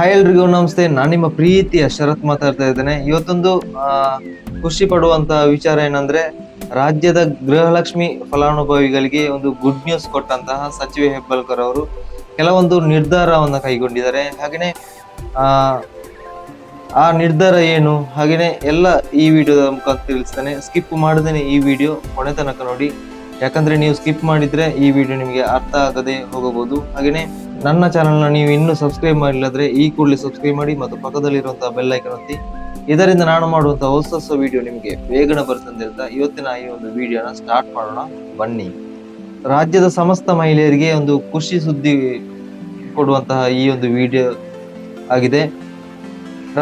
Hi ಎಲ್ರಿಗೂ ನಮಸ್ತೆ. ನಾನು ನಿಮ್ಮ ಪ್ರೀತಿಯ ಶರತ್ ಮಾತಾಡ್ತಾ ಇದ್ದೇನೆ. ಇವತ್ತೊಂದು ಖುಷಿ ಪಡುವಂತ ವಿಚಾರ ಏನಂದ್ರೆ, ರಾಜ್ಯದ ಗೃಹಲಕ್ಷ್ಮಿ ಫಲಾನುಭವಿಗಳಿಗೆ ಒಂದು ಗುಡ್ ನ್ಯೂಸ್ ಕೊಟ್ಟಂತಹ ಸಚಿವೆ ಹೆಬ್ಬಾಳ್ಕರ್ ಅವರು ಕೆಲವೊಂದು ನಿರ್ಧಾರವನ್ನು ಕೈಗೊಂಡಿದ್ದಾರೆ. ಹಾಗೆಯೇ ಆ ನಿರ್ಧಾರ ಏನು? ಹಾಗೆಯೇ ಎಲ್ಲ ಈ ವಿಡಿಯೋದ ಮುಖಾಂತರ ತಿಳಿಸ್ತೇನೆ. ಸ್ಕಿಪ್ ಮಾಡದೇನೆ ಈ ವಿಡಿಯೋ ಕೊನೆ ತನಕ ನೋಡಿ. ಯಾಕಂದ್ರೆ ನೀವು ಸ್ಕಿಪ್ ಮಾಡಿದ್ರೆ ಈ ವಿಡಿಯೋ ನಿಮಗೆ ಅರ್ಥ ಆಗದೆ ಹೋಗಬಹುದು. ಹಾಗೆಯೇ ನನ್ನ ಚಾನಲ್ನ ನೀವು ಇನ್ನೂ ಸಬ್ಸ್ಕ್ರೈಬ್ ಮಾಡಿಲ್ಲದ್ರೆ ಈ ಕೂಡಲೇ ಸಬ್ಸ್ಕ್ರೈಬ್ ಮಾಡಿ ಮತ್ತು ಪಕ್ಕದಲ್ಲಿರುವಂತಹ ಬೆಲ್ ಐಕನ್ ಒತ್ತಿ. ಇದರಿಂದ ನಾನು ಮಾಡುವಂತಹ ಹೊಸ ಹೊಸ ವಿಡಿಯೋ ನಿಮಗೆ ಬೇಗನೆ ಬರ್ತಂತ ಹೇಳ್ತಾ ಇವತ್ತಿನ ಈ ಒಂದು ವಿಡಿಯೋನ ಸ್ಟಾರ್ಟ್ ಮಾಡೋಣ. ಬನ್ನಿ. ರಾಜ್ಯದ ಸಮಸ್ತ ಮಹಿಳೆಯರಿಗೆ ಒಂದು ಖುಷಿ ಸುದ್ದಿ ಕೊಡುವಂತಹ ಈ ಒಂದು ವಿಡಿಯೋ ಆಗಿದೆ.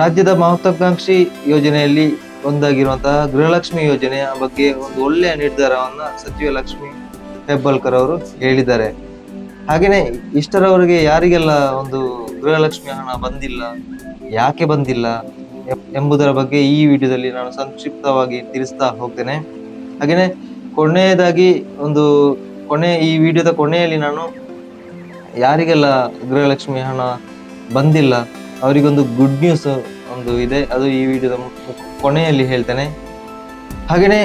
ರಾಜ್ಯದ ಮಹತ್ವಾಕಾಂಕ್ಷಿ ಯೋಜನೆಯಲ್ಲಿ ಒಂದಾಗಿರುವಂತಹ ಗೃಹಲಕ್ಷ್ಮಿ ಯೋಜನೆಯ ಬಗ್ಗೆ ಒಂದು ಒಳ್ಳೆಯ ನಿರ್ಧಾರವನ್ನು ಸಚಿವ ಲಕ್ಷ್ಮಿ ಹೆಬ್ಬಾಳ್ಕರ್ ಅವರು ಹೇಳಿದ್ದಾರೆ. ಹಾಗೇನೆ ಇಷ್ಟರವರೆಗೆ ಯಾರಿಗೆಲ್ಲ ಒಂದು ಗೃಹಲಕ್ಷ್ಮಿ ಹಣ ಬಂದಿಲ್ಲ, ಯಾಕೆ ಬಂದಿಲ್ಲ ಎಂಬುದರ ಬಗ್ಗೆ ಈ ವಿಡಿಯೋದಲ್ಲಿ ನಾನು ಸಂಕ್ಷಿಪ್ತವಾಗಿ ತಿಳಿಸ್ತಾ ಹೋಗ್ತೇನೆ. ಹಾಗೇನೆ ಕೊನೆಯದಾಗಿ ಒಂದು ಕೊನೆ ಈ ವಿಡಿಯೋದ ಕೊನೆಯಲ್ಲಿ ನಾನು ಯಾರಿಗೆಲ್ಲ ಗೃಹಲಕ್ಷ್ಮಿ ಹಣ ಬಂದಿಲ್ಲ, ಅವರಿಗೊಂದು ಗುಡ್ ನ್ಯೂಸ್ ಒಂದು ಇದೆ, ಅದು ಈ ವಿಡಿಯೋದ ಕೊನೆಯಲ್ಲಿ ಹೇಳ್ತೇನೆ. ಹಾಗೆಯೇ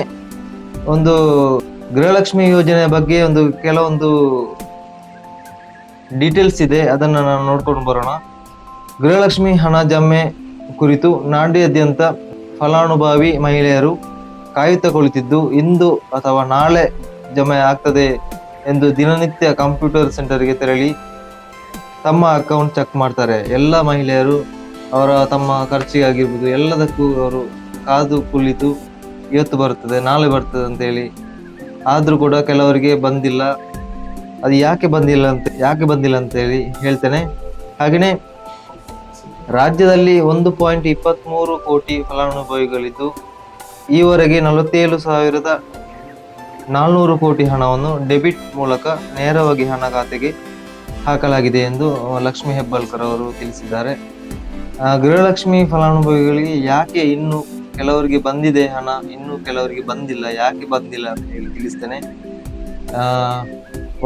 ಒಂದು ಗೃಹಲಕ್ಷ್ಮಿ ಯೋಜನೆ ಬಗ್ಗೆ ಒಂದು ಕೆಲವೊಂದು ಡೀಟೇಲ್ಸ್ ಇದೆ, ಅದನ್ನು ನಾವು ನೋಡ್ಕೊಂಡು ಬರೋಣ. ಗೃಹಲಕ್ಷ್ಮಿ ಹಣ ಜಮ್ಮೆ ಕುರಿತು ನಾಡಿಯಾದ್ಯಂತ ಫಲಾನುಭವಿ ಮಹಿಳೆಯರು ಕಾಯುತ್ತಾ ಕುಳಿತಿದ್ದು ಇಂದು ಅಥವಾ ನಾಳೆ ಜಮೆ ಆಗ್ತದೆ ಎಂದು ದಿನನಿತ್ಯ ಕಂಪ್ಯೂಟರ್ ಸೆಂಟರ್ಗೆ ತೆರಳಿ ತಮ್ಮ ಅಕೌಂಟ್ ಚೆಕ್ ಮಾಡ್ತಾರೆ. ಎಲ್ಲ ಮಹಿಳೆಯರು ಅವರ ತಮ್ಮ ಖರ್ಚಿಗಾಗಿರ್ಬೋದು, ಎಲ್ಲದಕ್ಕೂ ಅವರು ಕಾದು ಕುಳಿತು ಇವತ್ತು ಬರ್ತದೆ, ನಾಳೆ ಬರ್ತದೆ ಅಂತೇಳಿ. ಆದರೂ ಕೂಡ ಕೆಲವರಿಗೆ ಬಂದಿಲ್ಲ. ಅದು ಯಾಕೆ ಬಂದಿಲ್ಲ ಅಂತ, ಯಾಕೆ ಬಂದಿಲ್ಲ ಅಂತೇಳಿ ಹೇಳ್ತೇನೆ. ಹಾಗೆಯೇ ರಾಜ್ಯದಲ್ಲಿ ಒಂದು ಪಾಯಿಂಟ್ ಇಪ್ಪತ್ತ್ಮೂರು ಕೋಟಿ ಫಲಾನುಭವಿಗಳಿದ್ದು, ಈವರೆಗೆ ನಲವತ್ತೇಳು ಸಾವಿರದ ನಾಲ್ನೂರು ಕೋಟಿ ಹಣವನ್ನು ಡೆಬಿಟ್ ಮೂಲಕ ನೇರವಾಗಿ ಹಣ ಖಾತೆಗೆ ಹಾಕಲಾಗಿದೆ ಎಂದು ಲಕ್ಷ್ಮಿ ಹೆಬ್ಬಾಳ್ಕರ್ ಅವರು ತಿಳಿಸಿದ್ದಾರೆ. ಗೃಹಲಕ್ಷ್ಮಿ ಫಲಾನುಭವಿಗಳಿಗೆ ಯಾಕೆ ಇನ್ನು ಕೆಲವರಿಗೆ ಬಂದಿದೆ ಹಣ, ಇನ್ನು ಕೆಲವರಿಗೆ ಬಂದಿಲ್ಲ, ಯಾಕೆ ಬಂದಿಲ್ಲ ಅಂತ ಹೇಳಿ ತಿಳಿಸ್ತೇನೆ.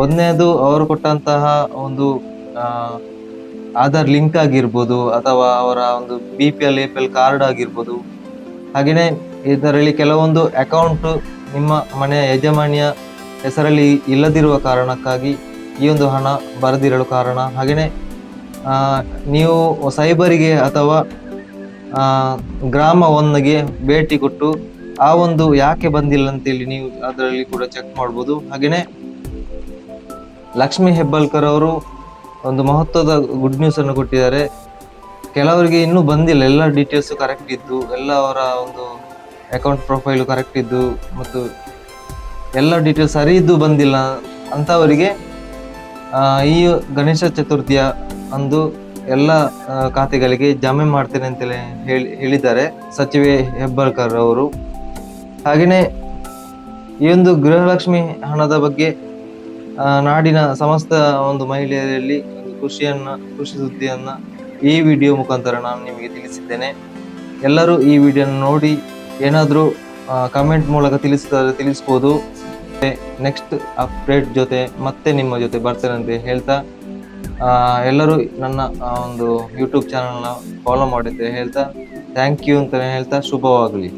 ಒಂದನೇದು ಅವರು ಕೊಟ್ಟಂತಹ ಒಂದು ಆಧಾರ್ ಲಿಂಕ್ ಆಗಿರ್ಬೋದು, ಅಥವಾ ಅವರ ಒಂದು B P L, A P L card ಆಗಿರ್ಬೋದು. ಹಾಗೆಯೇ ಇದರಲ್ಲಿ ಕೆಲವೊಂದು ಅಕೌಂಟ್ ನಿಮ್ಮ ಮನೆಯ ಯಜಮಾನಿಯ ಹೆಸರಲ್ಲಿ ಇಲ್ಲದಿರುವ ಕಾರಣಕ್ಕಾಗಿ ಈ ಒಂದು ಹಣ ಬರೆದಿರಲು ಕಾರಣ. ಹಾಗೆಯೇ ನೀವು ಸೈಬರಿಗೆ ಅಥವಾ ಗ್ರಾಮ ಒಂದಿಗೆ ಭೇಟಿ ಕೊಟ್ಟು ಆ ಒಂದು ಯಾಕೆ ಬಂದಿಲ್ಲ ಅಂತೇಳಿ ನೀವು ಅದರಲ್ಲಿ ಕೂಡ ಚೆಕ್ ಮಾಡ್ಬೋದು. ಹಾಗೆಯೇ ಲಕ್ಷ್ಮಿ ಹೆಬ್ಬಾಳ್ಕರ್ ಅವರು ಒಂದು ಮಹತ್ವದ ಗುಡ್ ನ್ಯೂಸ್ ಅನ್ನು ಕೊಟ್ಟಿದ್ದಾರೆ. ಕೆಲವರಿಗೆ ಇನ್ನೂ ಬಂದಿಲ್ಲ. ಎಲ್ಲ ಡೀಟೇಲ್ಸ್ ಕರೆಕ್ಟ್ ಇದ್ದು, ಎಲ್ಲ ಅವರ ಒಂದು ಅಕೌಂಟ್ ಪ್ರೊಫೈಲು ಕರೆಕ್ಟ್ ಇದ್ದು ಮತ್ತು ಎಲ್ಲ ಡೀಟೇಲ್ಸ್ ಸರಿ ಇದ್ದು ಬಂದಿಲ್ಲ ಅಂಥವರಿಗೆ ಈ ಗಣೇಶ ಚತುರ್ಥಿಯ ಅಂದು ಎಲ್ಲ ಖಾತೆಗಳಿಗೆ ಜಮೆ ಮಾಡ್ತೇನೆ ಅಂತೇಳಿ ಹೇಳಿ, ಹೇಳಿದ್ದಾರೆ ಸಚಿವೆ ಹೆಬ್ಬಾಳ್ಕರ್ ಅವರು. ಹಾಗೆಯೇ ಈ ಒಂದು ಗೃಹಲಕ್ಷ್ಮಿ ಹಣದ ಬಗ್ಗೆ ನಾಡಿನ ಸಮಸ್ತ ಒಂದು ಮಹಿಳೆಯರಲ್ಲಿ ಒಂದು ಖುಷಿಯನ್ನ ಖುಷಿ ಸುದ್ದಿಯನ್ನ ಈ ವಿಡಿಯೋ ಮುಖಾಂತರ ನಾನು ನಿಮಗೆ ತಿಳಿಸಿದ್ದೇನೆ. ಎಲ್ಲರೂ ಈ ವಿಡಿಯೋನ ನೋಡಿ, ಏನಾದರೂ ಕಮೆಂಟ್ ಮೂಲಕ ತಿಳಿಸಿದರೆ ತಿಳಿಸ್ಬೋದು. ನೆಕ್ಸ್ಟ್ ಅಪ್ಡೇಟ್ ಜೊತೆ ಮತ್ತೆ ನಿಮ್ಮ ಜೊತೆ ಬರ್ತೇನೆ ಹೇಳ್ತಾ ಎಲ್ಲರೂ ನನ್ನ ಒಂದು ಯೂಟ್ಯೂಬ್ ಚಾನಲ್ನ ಫಾಲೋ ಮಾಡಿದ್ದೆ ಹೇಳ್ತಾ ಥ್ಯಾಂಕ್ ಯು ಅಂತಲೇ ಹೇಳ್ತಾ, ಶುಭವಾಗಲಿ.